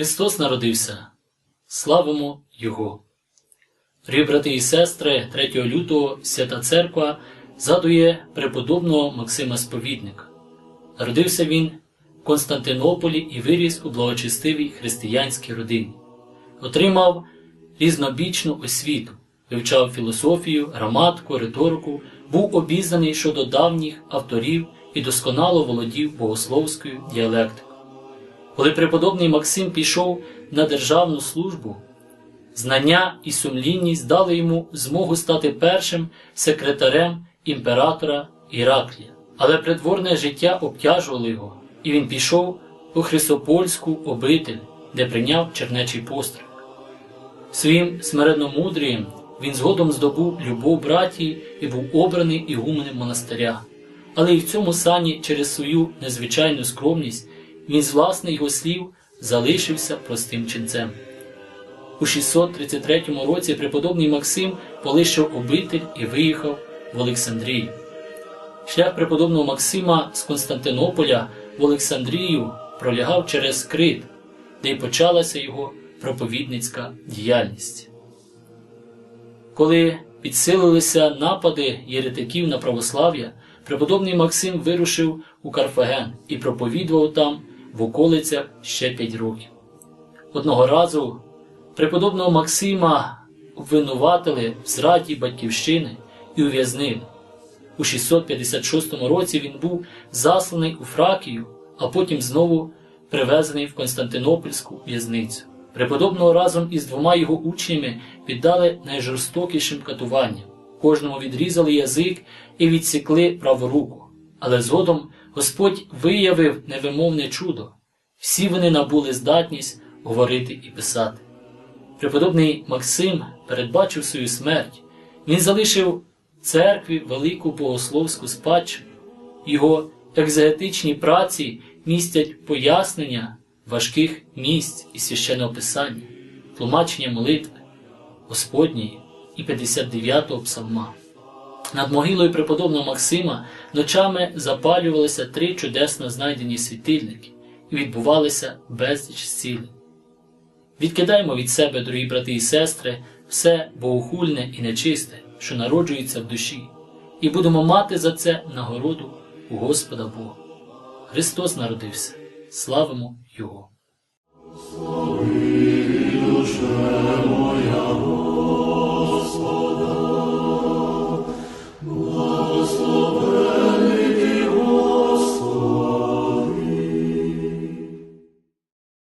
Христос народився. Славимо Його! Дорогі брати і сестри, 3 лютого Свята Церква згадує преподобного Максима Сповідника. Народився він в Константинополі і виріс у благочестивій християнській родині. Отримав різнобічну освіту, вивчав філософію, граматику, риторику, був обізнаний щодо давніх авторів і досконало володів богословською діалектикою. Коли преподобний Максим пішов на державну службу, знання і сумлінність дали йому змогу стати першим секретарем імператора Іраклія. Але придворне життя обтяжувало його, і він пішов у Хрисопольську обитель, де прийняв чернечий постриг. Своїм смиренномудрієм він згодом здобув любов братії і був обраний ігуменем монастиря. Але і в цьому сані через свою незвичайну скромність він з власних його слів залишився простим ченцем. У 633 році преподобний Максим полишив обитель і виїхав в Олександрію. Шлях преподобного Максима з Константинополя в Олександрію пролягав через Крит, де й почалася його проповідницька діяльність. Коли підсилилися напади єретиків на православ'я, преподобний Максим вирушив у Карфаген і проповідував там в околицях ще п'ять років. Одного разу преподобного Максима обвинуватили в зраді батьківщини і ув'язнили. У 656 році він був засланий у Фракію, а потім знову привезений в Константинопольську в'язницю. Преподобного разом із двома його учнями піддали найжорстокішим катуванням. Кожному відрізали язик і відсікли праву руку. Але згодом Господь виявив невимовне чудо. Всі вони набули здатність говорити і писати. Преподобний Максим передбачив свою смерть. Він залишив церкві велику богословську спадщину. Його екзегетичні праці містять пояснення важких місць і священного писання, тлумачення молитви Господньої і 59-го псалма. Над могилою преподобного Максима ночами запалювалися три чудесно знайдені світильники і відбувалися безліч зцілень. Відкидаємо від себе, дорогі брати і сестри, все богохульне і нечисте, що народжується в душі, і будемо мати за це нагороду у Господа Бога. Христос народився, славимо Його!